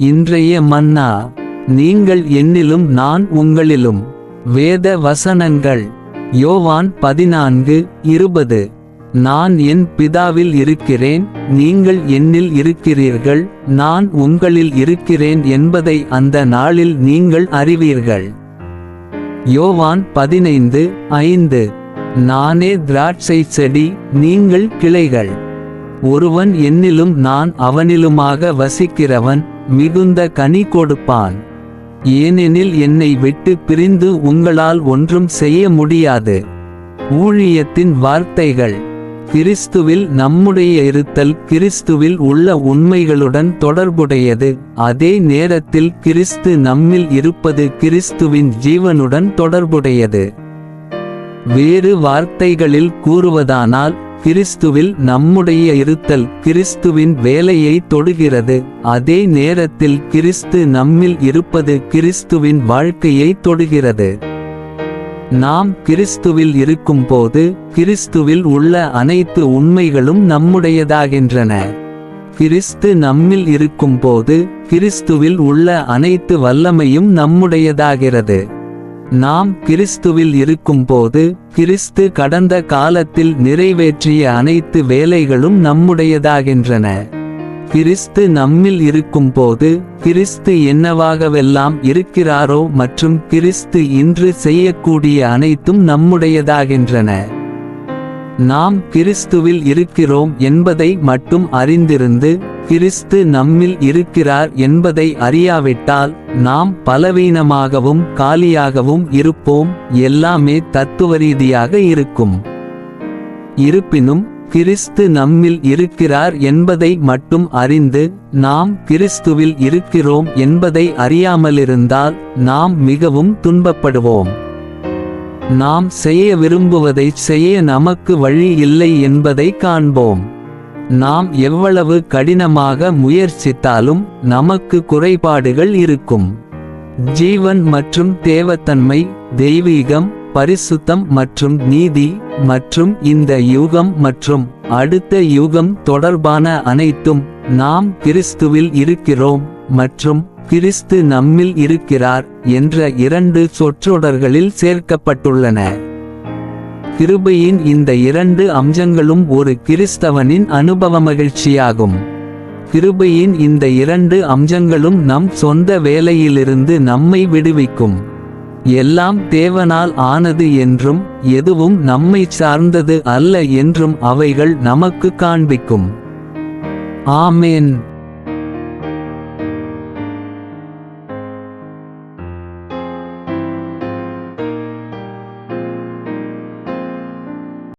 இன்றைய மன்னா நீங்கள் என்னிலும் நான் உங்களிலும். வேத வசனங்கள் யோவான் பதினான்கு இருபது. நான் என் பிதாவில் இருக்கிறேன் நீங்கள் என்னில் இருக்கிறீர்கள் நான் உங்களில் இருக்கிறேன் என்பதை அந்த நாளில் நீங்கள் அறிவீர்கள். யோவான் பதினைந்து ஐந்து. நானே திராட்சை செடி நீங்கள் கிளைகள். ஒருவன் என்னிலும் நான் அவனிலுமாக வசிக்கிறவன் மிகுந்த கனி கொடுப்பான். ஏனெனில் என்னை விட்டு பிரிந்து உங்களால் ஒன்றும் செய்ய முடியாது. ஊழியத்தின் வார்த்தைகள். கிறிஸ்துவில் நம்முடைய இருத்தல் கிறிஸ்துவில் உள்ள உண்மைகளுடன் தொடர்புடையது. அதே நேரத்தில் கிறிஸ்து நம்மில் இருப்பது கிறிஸ்துவின் ஜீவனுடன் தொடர்புடையது. வேறு வார்த்தைகளில் கூறுவதானால் கிறிஸ்துவில் நம்முடைய இருத்தல் கிறிஸ்துவின் வேலையை தொடுகிறது. அதே நேரத்தில் கிறிஸ்து நம்மில் இருப்பது கிறிஸ்துவின் வாழ்க்கையை தொடுகிறது. நாம் கிறிஸ்துவில் இருக்கும்போது கிறிஸ்துவில் உள்ள அனைத்து உண்மைகளும் நம்முடையதாகின்றன. கிறிஸ்து நம்மில் இருக்கும்போது கிறிஸ்துவில் உள்ள அனைத்து வல்லமையும் நம்முடையதாகிறது. நாம் கிறிஸ்துவில் இருக்கும்போது கிறிஸ்து கடந்த காலத்தில் நிறைவேற்றிய அனைத்து வேலைகளும் நம்முடையதாகின்றன. கிறிஸ்து நம்மில் இருக்கும்போது கிறிஸ்து என்னவாகவெல்லாம் இருக்கிறாரோ மற்றும் கிறிஸ்து இன்று செய்யக்கூடிய அனைத்தும் நம்முடையதாகின்றன. நாம் கிறிஸ்துவில் இருக்கிறோம் என்பதை மட்டும் அறிந்திருந்து கிறிஸ்து நம்மில் இருக்கிறார் என்பதை அறியாவிட்டால் நாம் பலவீனமாகவும் காலியாகவும் இருப்போம் எல்லாமே தத்துவ ரீதியாக இருக்கும். இருப்பினும் கிறிஸ்து நம்மில் இருக்கிறார் என்பதை மட்டும் அறிந்து நாம் கிறிஸ்துவில் இருக்கிறோம் என்பதை அறியாமலிருந்தால் நாம் மிகவும் துன்பப்படுவோம். நாம் செய்ய விரும்புவதை செய்ய நமக்கு வழி இல்லை என்பதை காண்போம். நாம் எவ்வளவு கடினமாக முயற்சித்தாலும் நமக்கு குறைபாடுகள் இருக்கும். ஜீவன் மற்றும் தேவத்தன்மை தெய்வீகம் பரிசுத்தம் மற்றும் நீதி மற்றும் இந்த யுகம் மற்றும் அடுத்த யுகம் தொடர்பான அனைத்தும் நாம் கிறிஸ்துவில் இருக்கிறோம். மற்றும் கிறிஸ்து நம்மில் இருக்கிறார் என்ற இரண்டு சொற்றொடர்களில் சேர்க்கப்பட்டுள்ளன. கிருபையின் இந்த இரண்டு அம்சங்களும் ஒரு கிறிஸ்தவனின் அனுபவ மகிழ்ச்சியாகும். கிருபையின் இந்த இரண்டு அம்சங்களும் நம் சொந்த வேலையிலிருந்து நம்மை விடுவிக்கும். எல்லாம் தேவனால் ஆனது என்றும் எதுவும் நம்மை சார்ந்தது அல்ல என்றும் அவைகள் நமக்கு காண்பிக்கும். ஆமேன்.